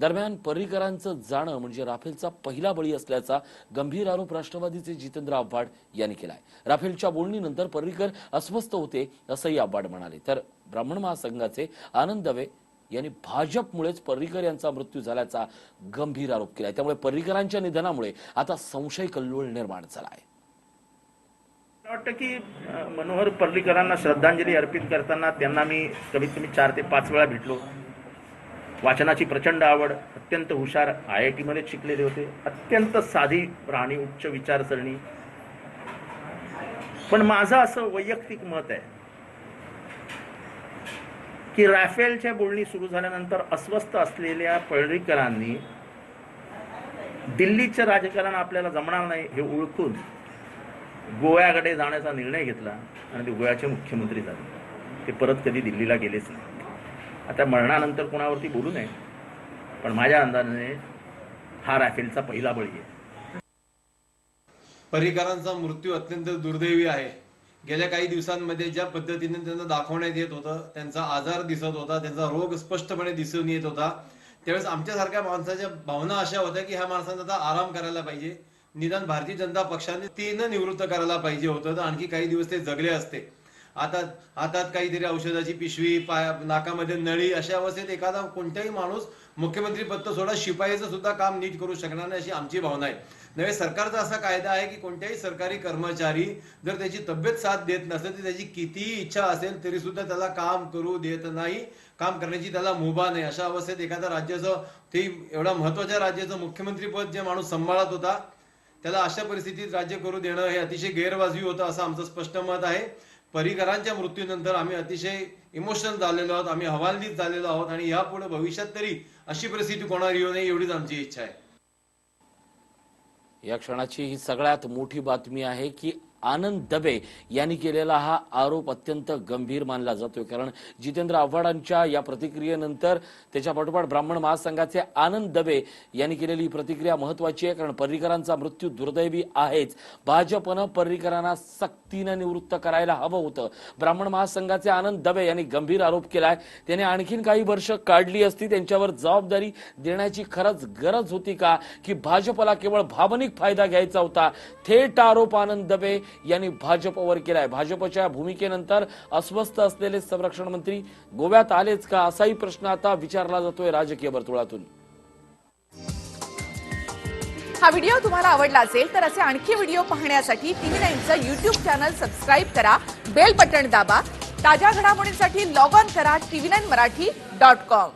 दरम्यान पर्रीकरांचं जाणं म्हणजे राफेलचा पहिला बळी असल्याचा गंभीर आरोप राष्ट्रवादीचे जितेंद्र आव्हाड यांनी केलाय. राफेलच्या बोलणीनंतर पर्रीकर अस्वस्थ होते असंही आव्हाड म्हणाले. तर ब्राह्मण महासंघाचे आनंद दवे यांनी भाजपमुळेच पर्रीकर यांचा मृत्यू झाल्याचा गंभीर आरोप केलाय. त्यामुळे पर्रीकरांच्या निधनामुळे आता संशय कल्लोळ निर्माण झाला आहे वाटतं की मनोहर पर्रीकरांना श्रद्धांजली अर्पित करताना त्यांना मी कमीत कमी चार ते पाच वेळा भेटलो. वाचनाची प्रचंड आवड अत्यंत हुशार आय आय टीमध्येच शिकलेले होते. अत्यंत साधी राहणी उच्च विचारसरणी. पण माझं असं वैयक्तिक मत आहे की राफेलच्या बोलणी सुरू झाल्यानंतर अस्वस्थ असलेल्या पळरीकरांनी दिल्लीचं राजकारण आपल्याला जमणार नाही हे ओळखून गोव्याकडे जाण्याचा निर्णय घेतला आणि ते गोव्याचे मुख्यमंत्री झाले. ते परत कधी दिल्लीला गेलेच नाही. आता मरणानंतर कोणावरती बोलू नये पण माझ्या अंदाजाने हा राफेलचा पहिला बळी आहे. पर्रीकरांचा मृत्यू अत्यंत दुर्दैवी आहे. गेल्या काही दिवसांमध्ये ज्या पद्धतीने त्यांना दाखवण्यात येत होतं त्यांचा आजार दिसत होता त्यांचा रोग स्पष्टपणे दिसून येत होता त्यावेळेस आमच्यासारख्या माणसाच्या भावना अशा होत्या की ह्या माणसांना आता आराम करायला पाहिजे. निदान भारतीय जनता पक्षाने तीन निवृत्त करायला पाहिजे होतं तर आणखी काही दिवस ते जगले असते. आता हातात काहीतरी औषधाची पिशवी पाया नाकामध्ये नळी अशा अवस्थेत एखादा कोणताही माणूस मुख्यमंत्री पद सोडा शिपाईचं सुद्धा काम नीट करू शकणार नाही अशी आमची भावना आहे. नव्हे सरकारचा असा कायदा आहे की कोणत्याही सरकारी कर्मचारी जर त्याची तब्येत साथ देत नसेल तर त्याची कितीही इच्छा असेल तरी सुद्धा त्याला काम करू देत नाही. काम करण्याची त्याला मुभा नाही. अशा अवस्थेत एखाद्या राज्याचं ते एवढ्या महत्त्वाच्या राज्याचं मुख्यमंत्रीपद जे माणूस सांभाळत होता त्याला अशा परिस्थितीत राज्य करू देणं हे अतिशय गैरवाजवी होतं असं आमचं स्पष्ट मत आहे. परिकरांच्या मृत्यूनंतर आम्ही अतिशय इमोशनल झालेलो आहोत आम्ही हवालदित झालेलो आहोत आणि यापुढे भविष्यात तरी अशी परिस्थिती कोणावर येऊ नये एवढीच आमची इच्छा आहे. या क्षणाची ही सगळ्यात मोठी बातमी आहे की आनंद दबे यांनी केलेला हा आरोप अत्यंत गंभीर मानला जातोय. कारण जितेंद्र आव्हाडांच्या या प्रतिक्रियेनंतर त्याच्या पाठोपाठ ब्राह्मण महासंघाचे आनंद दबे यांनी केलेली ही प्रतिक्रिया महत्वाची आहे. कारण पर्रिकरांचा मृत्यू दुर्दैवी आहेच. भाजपनं पर्रिकरांना सक्तीनं निवृत्त करायला हवं होतं. ब्राह्मण महासंघाचे आनंद दबे यांनी गंभीर आरोप केलाय. त्याने आणखीन काही वर्ष काढली असती. त्यांच्यावर जबाबदारी देण्याची खरंच गरज होती का? की भाजपला केवळ भावनिक फायदा घ्यायचा होता. थेट आरोप आनंद दबे यांनी भाजपवर केलाय. भाजपच्या भूमिकेनंतर अस्वस्थ असलेले संरक्षण मंत्री गोव्यात आलेच का असाही प्रश्न आता विचारला जातोय राजकीय वर्तुळातून. हा व्हिडिओ तुम्हाला आवडला असेल तर असे आणखी व्हिडिओ पाहण्यासाठी टीव्ही नाईनचं युट्यूब चॅनल सबस्क्राईब करा बेल बटन दाबा ताज्या घडामोडींसाठी लॉग ऑन करा TV nine Marathi dot com.